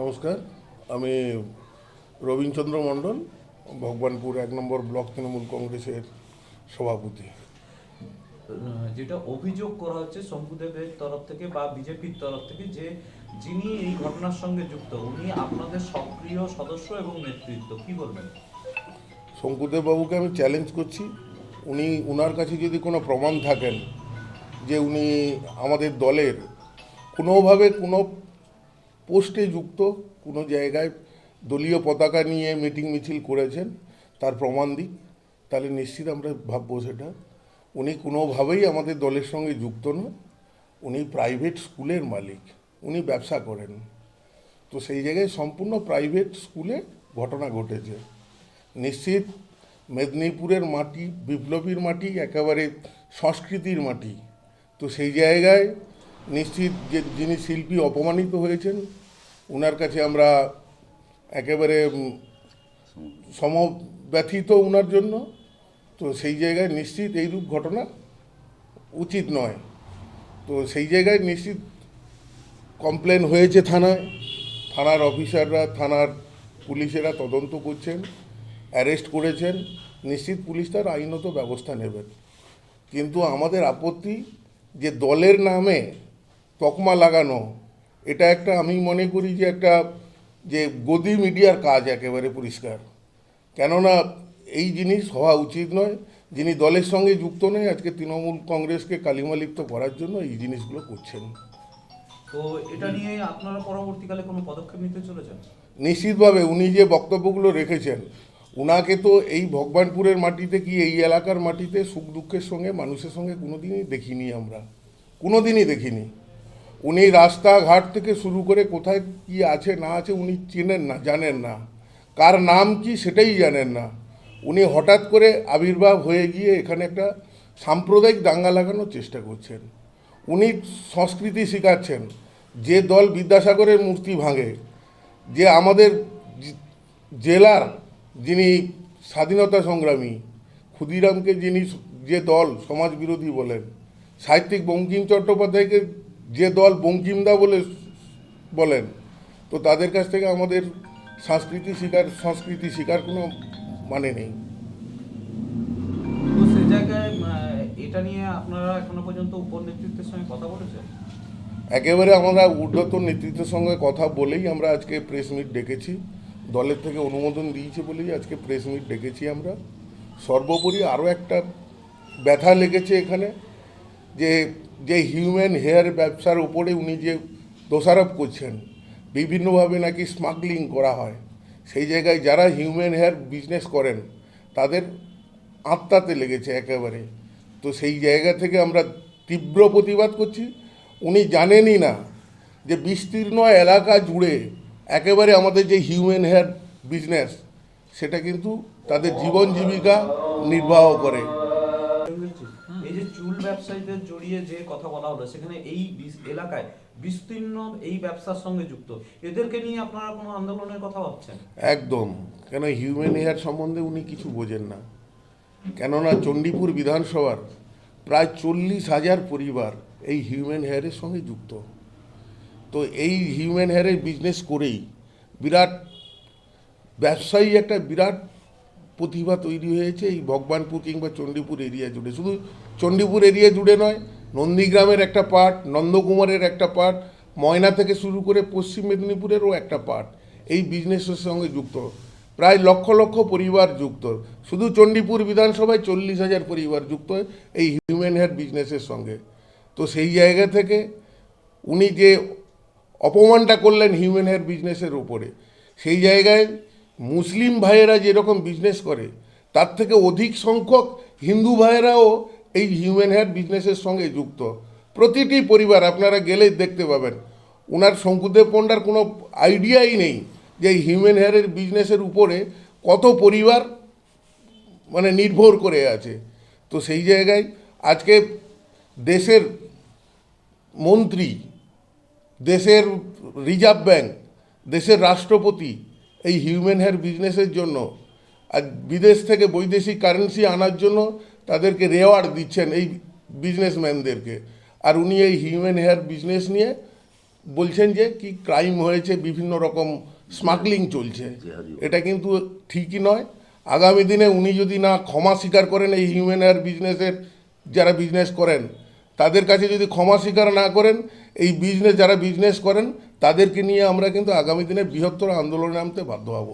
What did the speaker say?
নমস্কার আমি রবীন্দ্রচন্দ্র মণ্ডল ভগবানপুর এক নম্বর ব্লক তৃণমূল কংগ্রেসের সভাপতি। যেটা অভিযোগ করা হচ্ছে শঙ্কুদেবের তরফ থেকে বা বিজেপির তরফ থেকে যে যিনি এই ঘটনার সঙ্গে যুক্ত উনি আপনাদের সক্রিয় সদস্য এবং নেতৃত্ব কি বলবেন? শঙ্কুদেব বাবুকে আমি চ্যালেঞ্জ করছি। উনি উনার কাছে যদি কোনো প্রমাণ থাকেন যে উনি আমাদের দলের কোনোভাবে কোনো পোস্টে যুক্ত, কোনো জায়গায় দলীয় পতাকা নিয়ে মিটিং মিছিল করেছেন, তার প্রমাণ দিক। তাহলে নিশ্চিত আমরা ভাববো সেটা। উনি কোনোভাবেই আমাদের দলের সঙ্গে যুক্ত নয় উনি প্রাইভেট স্কুলের মালিক, উনি ব্যবসা করেন। তো সেই জায়গায় সম্পূর্ণ প্রাইভেট স্কুলে ঘটনা ঘটেছে। নিশ্চিত মেদিনীপুরের মাটি, বিপ্লবীর মাটি, একেবারে সংস্কৃতির মাটি। তো সেই জায়গায় নিশ্চিত যে যিনি শিল্পী অপমানিত হয়েছেন ওনার কাছে আমরা একেবারে সমব্যথিত ওনার জন্য। তো সেই জায়গায় নিশ্চিত এইরূপ ঘটনা উচিত নয়। তো সেই জায়গায় নিশ্চিত কমপ্লেন হয়েছে থানায়। থানার অফিসাররা, থানার পুলিশেরা তদন্ত করছেন, অ্যারেস্ট করেছেন। নিশ্চিত পুলিশ তার আইনত ব্যবস্থা নেবেন। কিন্তু আমাদের আপত্তি যে দলের নামে তকমা লাগানো এটা একটা আমি মনে করি যে একটা যে গদি মিডিয়ার কাজ একেবারে পরিষ্কার। কেননা এই জিনিস হওয়া উচিত নয় যিনি দলের সঙ্গে যুক্ত নয় আজকে তৃণমূল কংগ্রেসকে কালিমালিপ্ত করার জন্য এই জিনিসগুলো করছেন। তো এটা নিয়ে আপনারা পরবর্তীকালে কোনো পদক্ষেপ নিতে চলেছেন? নিশ্চিতভাবে উনি যে বক্তব্যগুলো রেখেছেন উনাকে তো এই ভগবানপুরের মাটিতে কি এই এলাকার মাটিতে সুখ দুঃখের সঙ্গে মানুষের সঙ্গে কোনোদিনই দেখিনি আমরা। কোনোদিনই দেখিনি। উনি রাস্তাঘাট থেকে শুরু করে কোথায় কি আছে, না আছে উনি চেনেন না, জানেন না। কার নাম কি সেটাই জানেন না। উনি হঠাৎ করে আবির্ভাব হয়ে গিয়ে এখানে একটা সাম্প্রদায়িক দাঙ্গা লাগানোর চেষ্টা করছেন। উনি সংস্কৃতি শেখাচ্ছেন, যে দল বিদ্যাসাগরের মূর্তি ভাঙে, যে আমাদের জেলার যিনি স্বাধীনতা সংগ্রামী, ক্ষুদিরামকে যিনি যে দল সমাজ বিরোধী বলেন, সাহিত্যিক বঙ্কিম চট্টোপাধ্যায়কে যে দল বঙ্কিমদা বলে বলেন তো তাদের কাছ থেকে আমাদের সংস্কৃতি শিকার সংস্কৃতি শিকার কোনো মানে নেই। জায়গায় এটা নিয়ে আপনারা এখনও পর্যন্ত উপর নেতৃত্বের সঙ্গে কথা বলেছেন? একেবারে আমরা ঊর্ধ্বতন নেতৃত্বের সঙ্গে কথা বলেই আমরা আজকে প্রেস মিট ডেকেছি। দলের থেকে অনুমোদন দিয়েছে বলেই আজকে প্রেস মিট ডেকেছি আমরা। সর্বোপরি আরও একটা ব্যথা লেগেছে এখানে। যে যে হিউম্যান হেয়ার ব্যবসার উপরে উনি যে দোষারোপ করছেন, বিভিন্নভাবে নাকি স্মাগলিং করা হয়, সেই জায়গায় যারা হিউম্যান হেয়ার বিজনেস করেন, তাদের আত্মাতে লেগেছে একেবারে। তো সেই জায়গা থেকে আমরা তীব্র প্রতিবাদ করছি। উনি জানেনই না যে বিস্তীর্ণ এলাকা জুড়ে একেবারে আমাদের যে হিউম্যান হেয়ার বিজনেস সেটা কিন্তু তাদের জীবন জীবিকা নির্বাহ করে। ব্যবসায়ীদের জড়িয়ে যে কথা বলা হলো, সেখানে এই এলাকায় বিস্তীর্ণ এই ব্যবসার সঙ্গে যুক্ত। এদেরকে নিয়ে আপনারা কোনো আন্দোলনের কথা ভাবছেন? একদম। কেন হিউম্যান হেয়ার সম্বন্ধে উনি কিছু বোঝেন না। কেননা চণ্ডীপুর বিধানসভার প্রায় চল্লিশ হাজার পরিবার এই হিউম্যান হেয়ারের সঙ্গে যুক্ত। তো এই হিউম্যান হেয়ারের বিজনেস করেই বিরাট ব্যবসায়ী একটা বিরাট প্রতিভা তৈরি হয়েছে এই ভগবানপুর কিংবা চণ্ডীপুর এরিয়া জুড়ে। শুধু চণ্ডীপুর এরিয়া জুড়ে নয়, নন্দীগ্রামের একটা পার্ট, নন্দকুমারের একটা পার্ট, ময়না থেকে শুরু করে পশ্চিম মেদিনীপুরেরও একটা পার্ট এই বিজনেসের সঙ্গে যুক্ত। প্রায় লক্ষ লক্ষ পরিবার যুক্ত। শুধু চণ্ডীপুর বিধানসভায় চল্লিশ হাজার পরিবার যুক্ত এই হিউম্যান হেয়ার বিজনেসের সঙ্গে। তো সেই জায়গা থেকে উনি যে অপমানটা করলেন হিউম্যান হেয়ার বিজনেসের উপরে, সেই জায়গায় মুসলিম ভাইয়েরা যেরকম বিজনেস করে, তার থেকে অধিক সংখ্যক হিন্দু ভাইয়েরাও এই হিউম্যান হেয়ার বিজনেসের সঙ্গে যুক্ত। প্রতিটি পরিবার, আপনারা গেলেই দেখতে পাবেন। ওনার শঙ্কুদেব পণ্ডার কোনো আইডিয়াই নেই যে এই হিউম্যান হেয়ারের বিজনেসের উপরে কত পরিবার মানে নির্ভর করে আছে। তো সেই জায়গায় আজকে দেশের মন্ত্রী, দেশের রিজার্ভ ব্যাংক দেশের রাষ্ট্রপতি এই হিউম্যান হেয়ার বিজনেসের জন্য আর বিদেশ থেকে বৈদেশিক কারেন্সি আনার জন্য তাদেরকে রেওয়ার্ড দিচ্ছেন এই বিজনেসম্যানদেরকে আর উনি এই হিউম্যান হেয়ার বিজনেস নিয়ে বলছেন যে কি ক্রাইম হয়েছে বিভিন্ন রকম স্মাগলিং চলছে। এটা কিন্তু ঠিকই নয়। আগামী দিনে উনি যদি না ক্ষমা স্বীকার করেন এই হিউম্যান হেয়ার বিজনেসের যারা বিজনেস করেন তাদের কাছে যদি ক্ষমা স্বীকার না করেন, এই বিজনেস যারা বিজনেস করেন, তাদেরকে নিয়ে আমরা কিন্তু আগামী দিনে বৃহত্তর আন্দোলনে নামতে বাধ্য হব।